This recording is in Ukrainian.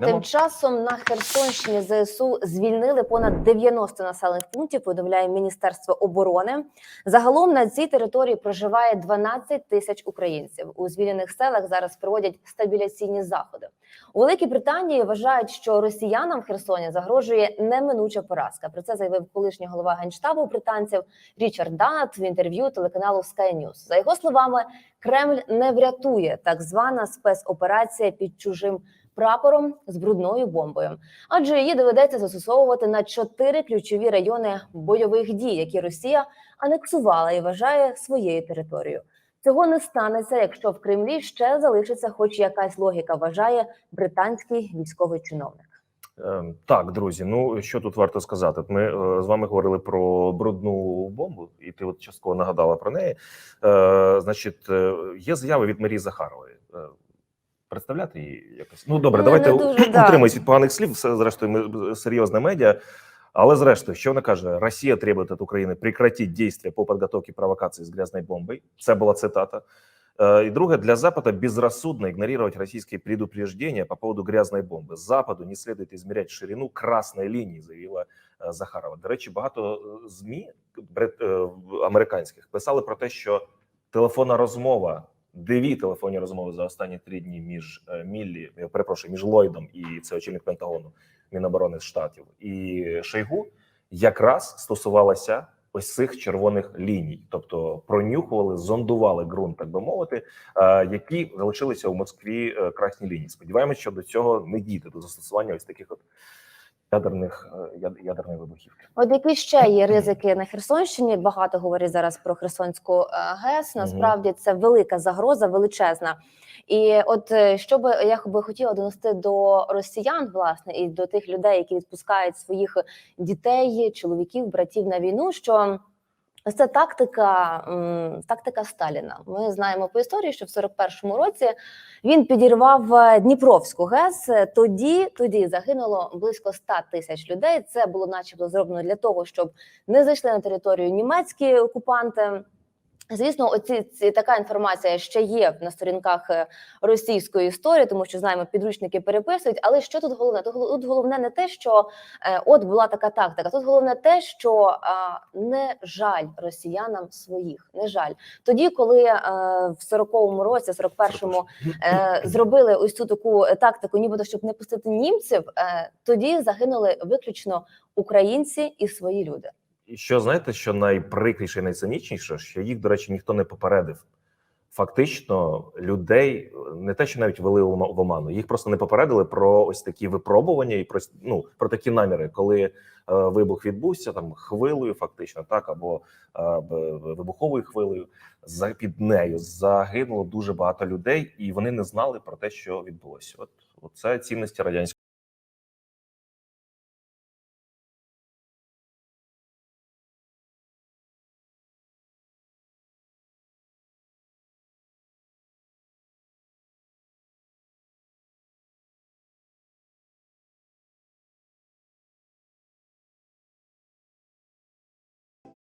Тим часом на Херсонщині ЗСУ звільнили понад 90 населених пунктів. Повідомляє Міністерство оборони. Загалом на цій території проживає 12 тисяч українців. У звільнених селах зараз проводять стабіляційні заходи. У Великій Британії вважають, що росіянам в Херсоні загрожує неминуча поразка. Про це заявив колишній голова генштабу британців Річард Данат в інтерв'ю телеканалу Sky News. За його словами, Кремль не врятує так звана спецоперація під чужим прапором з брудною бомбою, адже її доведеться застосовувати на чотири ключові райони бойових дій, які Росія анексувала і вважає своєю територією. Цього не станеться, якщо в Кремлі ще залишиться, хоч якась логіка, вважає британський військовий чиновник. Ем, Так, друзі, ну що тут варто сказати? Ми е, з вами говорили про брудну бомбу, і ти от частково нагадала про неї. Е, Значить, е, є заяви від Марії Захарової. Е, Представляти її якось. Ну добре, Ну, давайте дуже, да. від поганих слів. Все зрештою, ми серйозне медіа. Але зрештою, що вона каже? Росія требує від України прекратить дійства по підготовці провокації з грязною бомбою. Це була цитата. И другое, для Запада безрассудно игнорировать российские предупреждения по поводу грязной бомбы. Западу не следует измерять ширину красной линии, заявила е, Захарова. До речі, багато е, змі е, американських писали про те, що телефонна розмова, дві телефонні розмови за останні три дні між е, Міллі, перепрошую, між Ллойдом і це очільник Пентагону Міноборони Штатів і Шойгу, якраз стосувалася ось цих червоних ліній, тобто пронюхували, зондували ґрунт, так би мовити, е, які залишилися у Москві е, красні лінії. Сподіваємось, що до цього не дійде до застосування ось таких от ядерних ядерних вибухів, ядерної вибухівки. От які ще є ризики на Херсонщині? Багато говорять зараз про Херсонську е, ГЕС. Насправді це велика загроза, величезна. І от е, що би я би хотіла донести до росіян, власне, і до тих людей, які відпускають своїх дітей, чоловіків, братів на війну, що ось це тактика, тактика Сталіна. Ми знаємо по історії, що в 41-му році він підірвав е, Дніпровську ГЕС. Тоді тоді загинуло близько 100 тисяч людей. Це було, начебто, зроблено для того, щоб не зайшли на територію німецькі окупанти. Звісно, оці ці така інформація ще є на сторінках е, російської історії, тому що знаємо, підручники переписують. Але що тут головне? Тут головне не те, що е, от була така тактика. Тут головне те, що е, не жаль росіянам своїх, не жаль. Тоді, коли е, в 40-му році, 41-му е, зробили ось цю таку тактику, нібито щоб не пустити німців, е, тоді загинули виключно українці і свої люди. І що знаєте, що найприкріше і найцинічніше, що їх, до речі, ніхто не попередив. Фактично, людей не те, що навіть вели в оману, їх просто не попередили про ось такі випробування і про ну, про такі наміри, коли е, вибух відбувся там хвилею, фактично, так або е, вибуховою хвилею. За під нею загинуло дуже багато людей, і вони не знали про те, що відбулося. От це цінності радянського.